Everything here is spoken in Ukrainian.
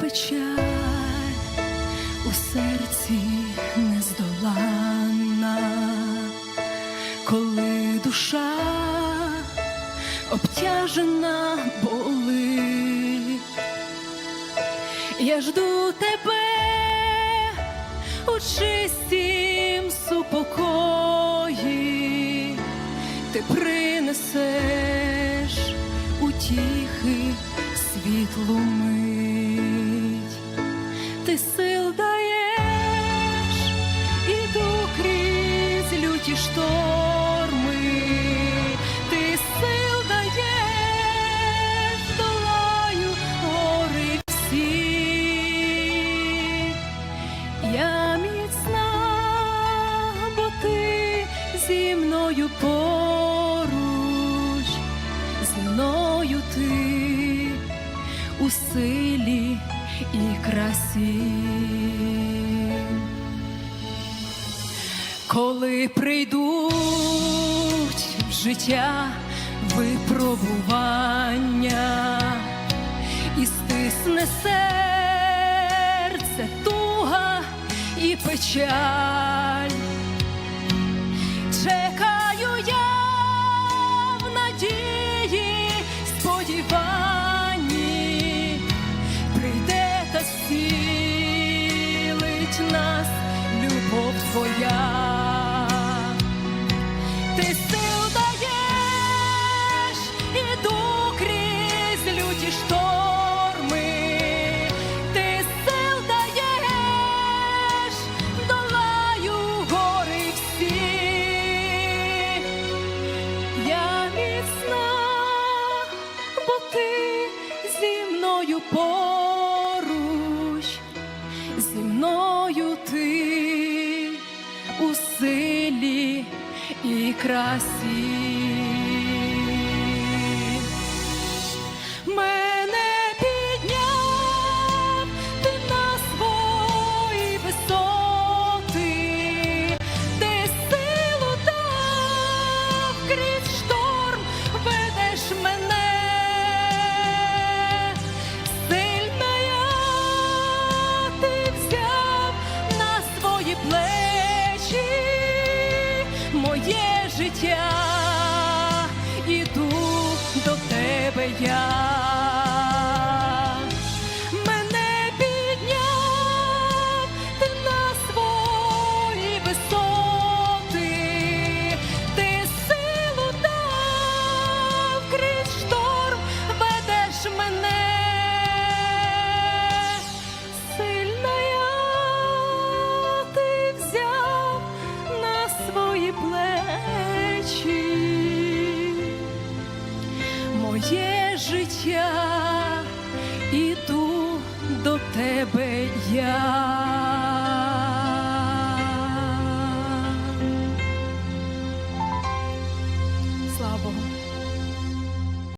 печаль у серці нездоланна, коли душа обтяжена болить, я жду тебе у чистім супокої, ти принесеш утіхи світлу мить, ти сил даєш, іду крізь люті шторми, ти сил даєш, долаю гори всі. Я міцна, бо ти зі мною поруч, зі мною ти у силі і красі. Коли прийдуть в життя випробування і стисне серце туга і печаль. Чекаю я в надії, сподіванні, зцілить нас любов твоя. Ти сил даєш, іду крізь люті шторми, ти сил даєш, долаю гори всі. Я міцна, бо ти зі мною поруч, силі і красі. Життя, я.